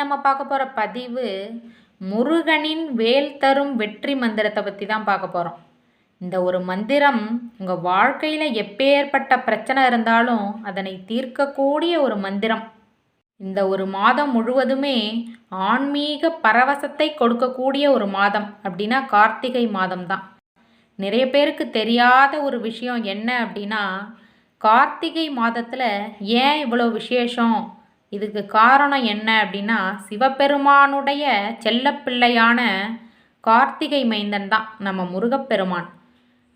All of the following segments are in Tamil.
நம்ம பார்க்க போகிற பதிவு முருகனின் வேல் தரும் வெற்றி மந்திரத்தை பற்றி தான் பார்க்க போகிறோம் இந்த ஒரு மந்திரம் உங்கள் வாழ்க்கையில் எப்பேற்பட்ட பிரச்சனை இருந்தாலும் அதனை தீர்க்கக்கூடிய ஒரு மந்திரம். இந்த ஒரு மாதம் முழுவதுமே ஆன்மீக பரவசத்தை கொடுக்கக்கூடிய ஒரு மாதம் அப்படின்னா கார்த்திகை மாதம் தான். நிறைய பேருக்கு தெரியாத ஒரு விஷயம் என்ன அப்படின்னா கார்த்திகை மாதத்தில் ஏன் இவ்வளோ விசேஷம்? இதுக்கு காரணம் என்ன அப்படின்னா சிவபெருமானுடைய செல்லப்பிள்ளையான கார்த்திகை மைந்தன் தான் நம்ம முருகப்பெருமான்.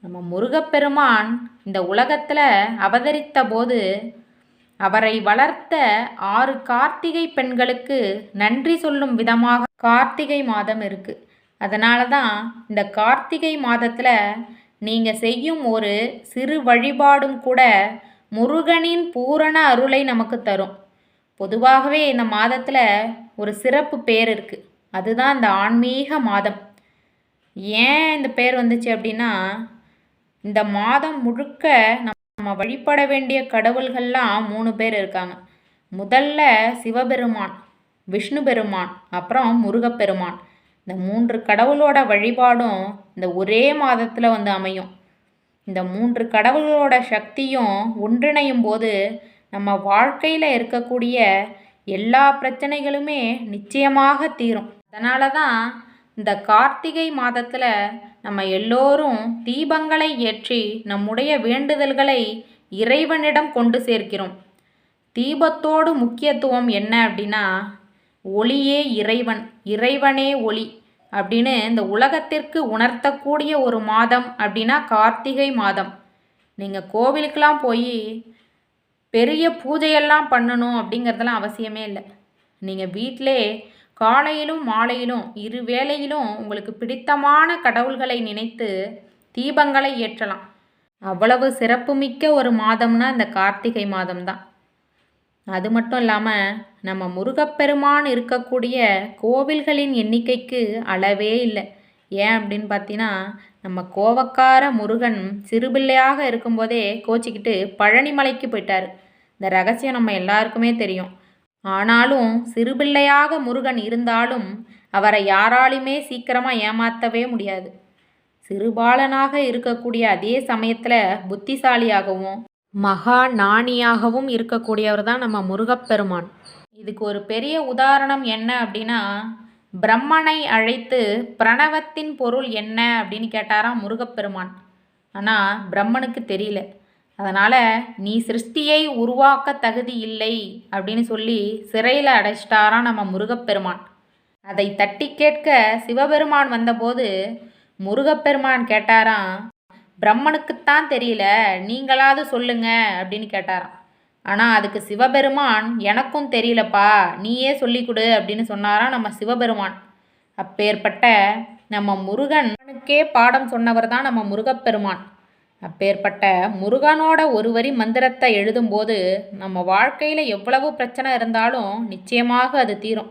நம்ம முருகப்பெருமான் இந்த உலகத்தில் அவதரித்த போது அவரை வளர்த்த ஆறு கார்த்திகை பெண்களுக்கு நன்றி சொல்லும் விதமாக கார்த்திகை மாதம் இருக்குது அதனால தான் இந்த கார்த்திகை மாதத்தில் நீங்கள் செய்யும் ஒரு சிறு வழிபாடும் கூட முருகனின் பூரண அருளை நமக்கு தரும். பொதுவாகவே இந்த மாதத்தில் ஒரு சிறப்பு பேர் இருக்குது அதுதான் இந்த ஆன்மீக மாதம். ஏன் இந்த பேர் வந்துச்சு அப்படின்னா இந்த மாதம் முழுக்க நம்ம வழிபட வேண்டிய கடவுள்கள்லாம் மூணு பேர் இருக்காங்க. முதல்ல சிவபெருமான் விஷ்ணு பெருமான் அப்புறம் முருகப்பெருமான். இந்த மூன்று கடவுளோட வழிபாடும் இந்த ஒரே மாதத்தில் வந்து அமையும். இந்த மூன்று கடவுளோட சக்தியும் ஒன்றிணையும் போது நம்ம வாழ்க்கையில் இருக்கக்கூடிய எல்லா பிரச்சனைகளுமே நிச்சயமாக தீரும். அதனால தான் இந்த கார்த்திகை மாதத்தில் நம்ம எல்லோரும் தீபங்களை ஏற்றி நம்முடைய வேண்டுதல்களை இறைவனிடம் கொண்டு சேர்க்கிறோம். தீபத்தோடு முக்கியத்துவம் என்ன அப்படின்னா ஒளியே இறைவன் இறைவனே ஒளி அப்படின்னு இந்த உலகத்திற்கு உணர்த்தக்கூடிய ஒரு மாதம் அப்படின்னா கார்த்திகை மாதம். நீங்கள் கோவிலுக்கெலாம் போய் பெரிய பூஜையெல்லாம் பண்ணணும் அப்படிங்கிறதெல்லாம் அவசியமே இல்லை. நீங்கள் வீட்டிலே காலையிலும் மாலையிலும் இரு வேளையிலும் உங்களுக்கு பிடித்தமான கடவுள்களை நினைத்து தீபங்களை ஏற்றலாம். அவ்வளவு சிறப்புமிக்க ஒரு மாதம்னா இந்த கார்த்திகை மாதம்தான். அது மட்டும் இல்லாமல் நம்ம முருகப்பெருமான் இருக்கக்கூடிய கோவில்களின் எண்ணிக்கைக்கு அளவே இல்லை. ஏன் அப்படின்னு பார்த்தீங்கன்னா நம்ம கோவக்கார முருகன் சிறுபிள்ளையாக இருக்கும்போதே கோச்சிக்கிட்டு பழனிமலைக்கு போயிட்டார். இந்த ரகசியம் நம்ம எல்லாருக்குமே தெரியும். ஆனாலும் சிறுபிள்ளையாக முருகன் இருந்தாலும் அவரை யாராலுமே சீக்கிரமாக ஏமாற்றவே முடியாது. சிறுபாலனாக இருக்கக்கூடிய அதே சமயத்தில் புத்திசாலியாகவும் மகா நாணியாகவும் இருக்கக்கூடியவர் தான் நம்ம முருகப்பெருமான். இதுக்கு ஒரு பெரிய உதாரணம் என்ன அப்படின்னா பிரம்மனை அழைத்து பிரணவத்தின் பொருள் என்ன அப்படின்னு கேட்டாராம் முருகப்பெருமான். ஆனால் பிரம்மனுக்கு தெரியல. அதனால் நீ சிருஷ்டியை உருவாக்க தகுதி இல்லை அப்படின்னு சொல்லி சிறையில் அடைச்சிட்டாராம் நம்ம முருகப்பெருமான். அதை தட்டி கேட்க சிவபெருமான் வந்தபோது முருகப்பெருமான் கேட்டாராம் பிரம்மனுக்குத்தான் தெரியல நீங்களாவது சொல்லுங்க அப்படின்னு கேட்டாராம். ஆனால் அதுக்கு சிவபெருமான் எனக்கும் தெரியலப்பா நீயே சொல்லி கொடு அப்படின்னு சொன்னாரா நம்ம சிவபெருமான். அப்பேற்பட்ட நம்ம முருகனுக்கே பாடம் சொன்னவர் தான் நம்ம முருகப்பெருமான். அப்பேற்பட்ட முருகனோட ஒரு வரி மந்திரத்தை எழுதும்போது நம்ம வாழ்க்கையில் எவ்வளவு பிரச்சனை இருந்தாலும் நிச்சயமாக அது தீரும்.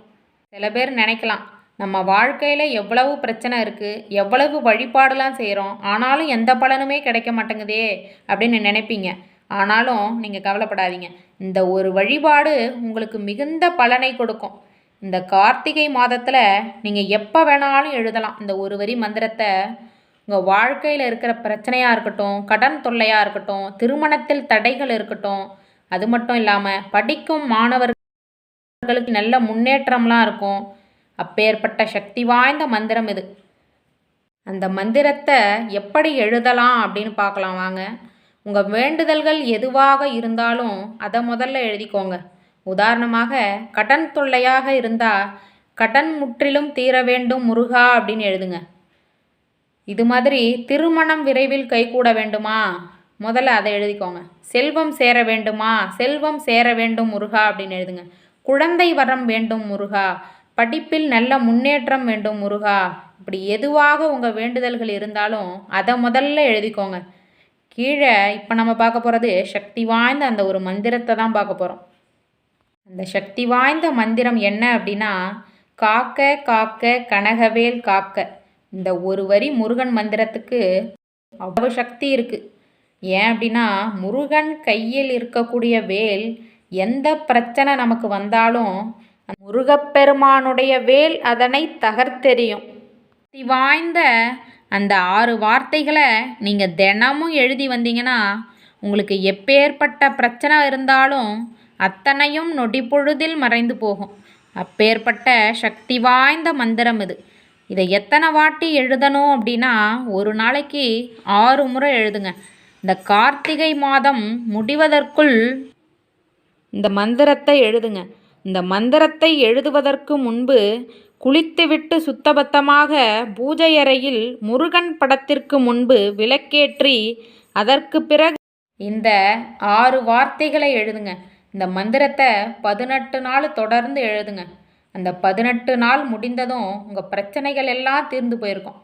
சில பேர் நினைக்கலாம் நம்ம வாழ்க்கையில் எவ்வளவு பிரச்சனை இருக்குது எவ்வளவு வழிபாடெலாம் செய்கிறோம் ஆனாலும் எந்த பலனுமே கிடைக்க மாட்டேங்குதே அப்படின்னு நினைப்பீங்க. ஆனாலும் நீங்கள் கவலைப்படாதீங்க. இந்த ஒரு வழிபாடு உங்களுக்கு மிகுந்த பலனை கொடுக்கும். இந்த கார்த்திகை மாதத்தில் நீங்கள் எப்போ வேணாலும் எழுதலாம். இந்த ஒரு வரி மந்திரத்தை உங்கள் வாழ்க்கையில் இருக்கிற பிரச்சனையாக இருக்கட்டும் கடன் தொல்லையாக இருக்கட்டும் திருமணத்தில் தடைகள் இருக்கட்டும் அது மட்டும் இல்லாமல் படிக்கும் மாணவர்களுக்கு நல்ல முன்னேற்றம்லாம் இருக்கும். அப்பேற்பட்ட சக்தி வாய்ந்த மந்திரம் இது. அந்த மந்திரத்தை எப்படி எழுதலாம் அப்படின்னு பார்க்கலாம் வாங்க. உங்கள் வேண்டுதல்கள் எதுவாக இருந்தாலும் அதை முதல்ல எழுதிக்கோங்க. உதாரணமாக கடன் தொல்லையாக இருந்தால் கடன் முற்றிலும் தீர வேண்டும் முருகா அப்படின்னு எழுதுங்க. இது மாதிரி திருமணம் விரைவில் கைகூட வேண்டுமா? முதல்ல அதை எழுதிக்கோங்க. செல்வம் சேர வேண்டுமா? செல்வம் சேர வேண்டும் முருகா அப்படின்னு எழுதுங்க. குழந்தை வரம் வேண்டும் முருகா? படிப்பில் நல்ல முன்னேற்றம் வேண்டும் முருகா? இப்படி எதுவாக உங்கள் வேண்டுதல்கள் இருந்தாலும் அதை முதல்ல எழுதிக்கோங்க. கீழே இப்போ நம்ம பார்க்க போகிறது சக்தி வாய்ந்த அந்த ஒரு மந்திரத்தை தான் பார்க்க போகிறோம் அந்த சக்தி வாய்ந்த மந்திரம் என்ன அப்படின்னா காக்க காக்க கனகவேல் காக்க. இந்த ஒரு வரி முருகன் மந்திரத்துக்கு அவ்வளவு சக்தி இருக்குது ஏன் அப்படின்னா முருகன் கையில் இருக்கக்கூடிய வேல் எந்த பிரச்சனை நமக்கு வந்தாலும் முருகப்பெருமானுடைய வேல் அதனை தகர்த்தெறியும். சக்தி வாய்ந்த அந்த ஆறு வார்த்தைகளை நீங்கள் தினமும் எழுதி வந்தீங்கன்னா உங்களுக்கு எப்பேற்பட்ட பிரச்சனை இருந்தாலும் அத்தனையும் நொடி பொழுதில் மறைந்து போகும். அப்பேற்பட்ட சக்தி வாய்ந்த மந்திரம் இது. இதை எத்தனை வாட்டி எழுதணும் அப்படின்னா ஒரு நாளைக்கு ஆறு முறை எழுதுங்க. இந்த கார்த்திகை மாதம் முடிவதற்குள் இந்த மந்திரத்தை எழுதுங்க. இந்த மந்திரத்தை எழுதுவதற்கு முன்பு குளித்துவிட்டு சுத்தபத்தமாக பூஜை அறையில் முருகன் படத்திற்கு முன்பு விளக்கேற்றி அதற்கு பிறகு இந்த ஆறு வார்த்தைகளை எழுதுங்க. இந்த மந்திரத்தை பதினெட்டு நாள் தொடர்ந்து எழுதுங்க. அந்த பதினெட்டு நாள் முடிந்ததும் உங்கள் பிரச்சனைகள் எல்லாம் தீர்ந்து போயிருக்கும்.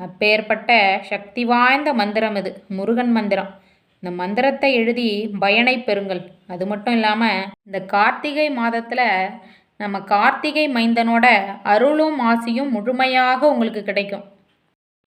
அப்பேற்பட்ட சக்தி வாய்ந்த மந்திரம் இது முருகன் மந்திரம். இந்த மந்திரத்தை எழுதி பயனை பெறுங்கள். அது மட்டும் இல்லாமல் இந்த கார்த்திகை மாதத்தில் நம்ம கார்த்திகை மைந்தனோட அருளும் ஆசியும் முழுமையாக உங்களுக்கு கிடைக்கும்.